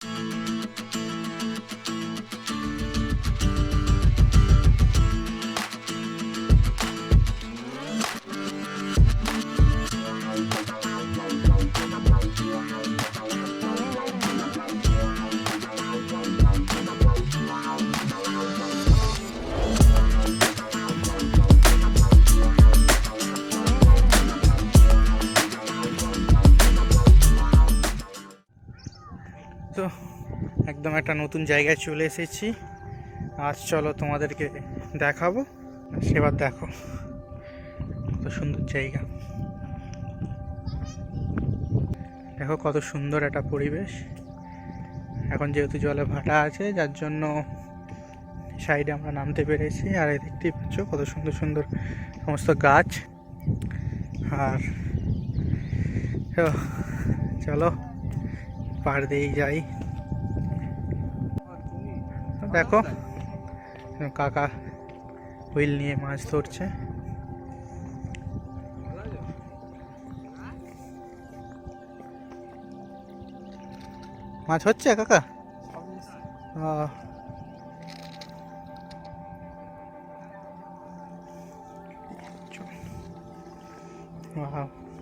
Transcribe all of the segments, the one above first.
তো একদম একটা নতুন জায়গায় চলে এসেছি। আজ চলো তোমাদেরকে দেখাবো, সেবার দেখো। কত সুন্দর জায়গা। দেখো কত সুন্দর একটা পরিবেশ। এখন যেহেতু জলে ভাটা আছে, যার জন্য সাইডে আমরা নামতে পেরেছি। আর এই দেখতেই পাচ্ছ কত সুন্দর সুন্দর সমস্ত গাছ। আর চলো পার দিয়েই যাই। দেখো। কাকা হুইল নিয়ে মাছ ধরছে। মাছ হচ্ছে কাকা?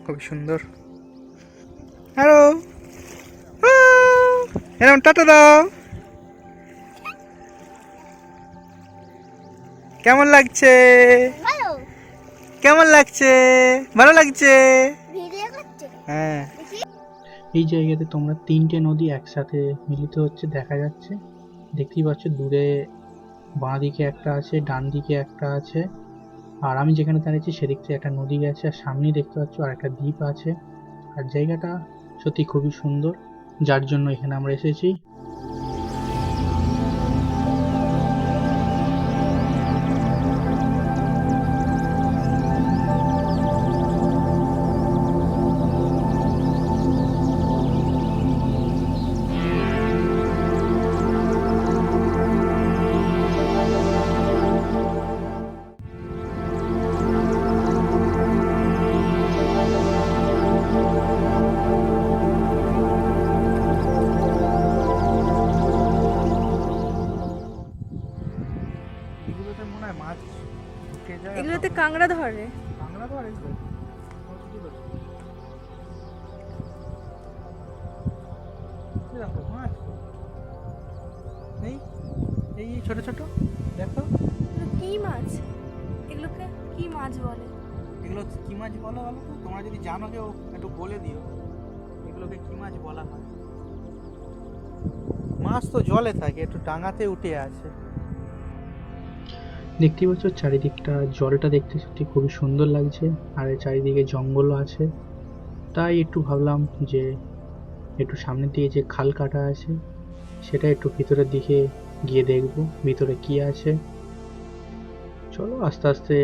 খুবই সুন্দর। হ্যালো এরকম টাটা দাও। কেমন লাগছে? কেমন লাগছে? ভালো লাগছে? হ্যাঁ। এই জায়গাতে তোমরা তিনটে নদী একসাথে মিলিত হচ্ছে দেখা যাচ্ছে। দেখতেই পাচ্ছ দূরে বাঁ দিকে একটা আছে ডান দিকে একটা আছে। আর আমি যেখানে দাঁড়িয়েছি সেদিক থেকে একটা নদী গেছে। আর সামনেই দেখতে পাচ্ছ আর একটা দ্বীপ আছে। আর জায়গাটা সত্যি খুবই সুন্দর। যার জন্য এখানে আমরা এসেছি। এগুলোতে মাছ ঢুকে যায় এগুলোতে কাঁকড়া ধরে। তো আর দেখো মাছ। এই ছোট ছোট দেখো। কি মাছ? এগুলোকে কি মাছ বলে? এগুলো কি মাছ বলো বলো তো? তোমরা যদি জানো কেউ একটু বলে দিও এগুলোকে কি মাছ বলা হয়? মাছ তো জলে থাকে একটু ডাঙাতে উঠে আছে। দেখতেই পাচ্ছ, চারিদিকটা জলটা দেখতে সত্যি খুবই সুন্দর লাগছে, আর চারিদিকে জঙ্গলও আছে। তাই একটু ভাবলাম যে একটু সামনের দিকে যে খাল কাটা আছে, সেটা একটু ভিতরের দিকে গিয়ে দেখব, ভিতরে কি আছে। চলো আস্তে আস্তে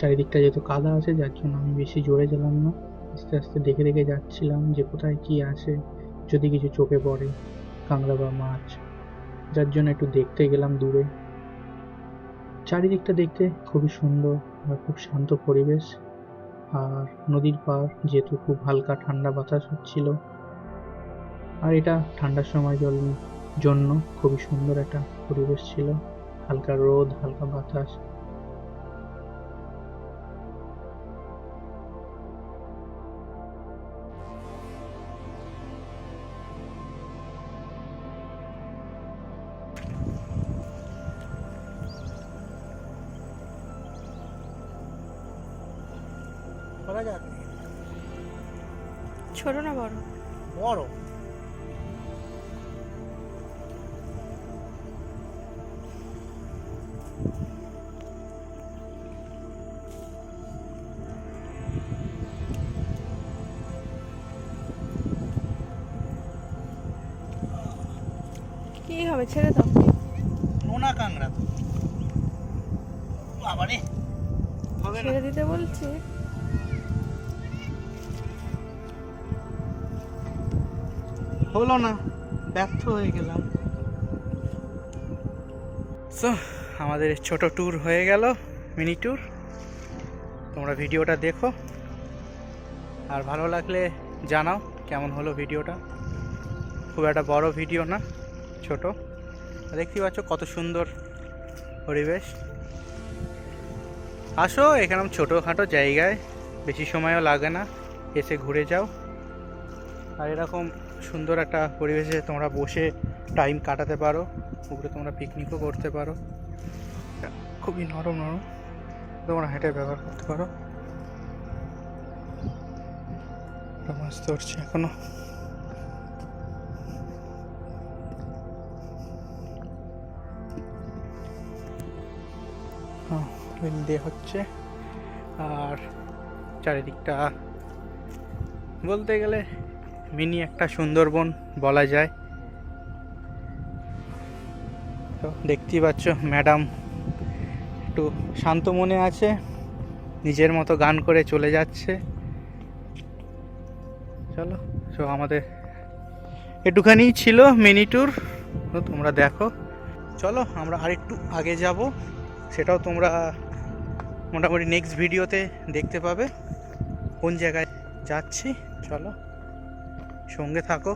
চারিদিকটা যেহেতু কাদা আছে, যার জন্য আমি বেশি জোরে গেলাম না। আস্তে আস্তে দেখে দেখে যাচ্ছিলাম যে কোথায় কি আছে, যদি কিছু চোখে পড়ে, কাঁকড়া বা মাছ। যার জন্য একটু দেখতে গেলাম দূরে। চারিদিকটা দেখতে খুবই সুন্দর আর খুব শান্ত পরিবেশ। আর নদীর পাড় যেহেতু খুব হালকা ঠান্ডা বাতাস হচ্ছিল। আর এটা ঠান্ডার সময় জল, জন্য খুবই সুন্দর একটা পরিবেশ ছিল। হালকা রোদ, হালকা বাতাস। করা যাক ছোট না বড়? বড়? কি হবে ছেড়ে দাও। নোনা কাংড়া তো। বাবারে ছেড়ে দিতে বলছি। হলো না, ব্যর্থ হয়ে গেলাম। সো আমাদের ছোট ট্যুর হয়ে গেল মিনি ট্যুর তোমরা ভিডিওটা দেখো। আর ভালো লাগলে জানাও কেমন হলো ভিডিওটা। খুব একটা বড় ভিডিও না, ছোট। দেখতেই পাচ্ছ কত সুন্দর পরিবেশ। আসো, এখানে ছোটোখাটো জায়গায়, বেশি সময়ও লাগে না, এসে ঘুরে যাও। আর এরকম সুন্দর একটা পরিবেশে তোমরা বসে টাইম কাটাতে পারো উপরে তোমরা পিকনিকও করতে পারো। খুবই নরম নরম। তোমরা হেঁটে ব্যবহার করতে পারো। মাছ ধরছে এখনও। হ্যাঁ, দিয়ে হচ্ছে। আর চারিদিকটা বলতে গেলে মিনি একটা সুন্দরবন বলা যায়। তো দেখতেই পাচ্ছ, ম্যাডাম একটু শান্ত মনে আছে, নিজের মতো গান করে চলে যাচ্ছে। চলো, তো আমাদের একটুখানি ছিল মিনি ট্যুর, তো তোমরা দেখো। চলো, আমরা আরেকটু আগে যাব, সেটাও তোমরা মোটামুটি নেক্সট ভিডিওতে দেখতে পাবে, কোন জায়গায় যাচ্ছি। চলো। সঙ্গে থাকো।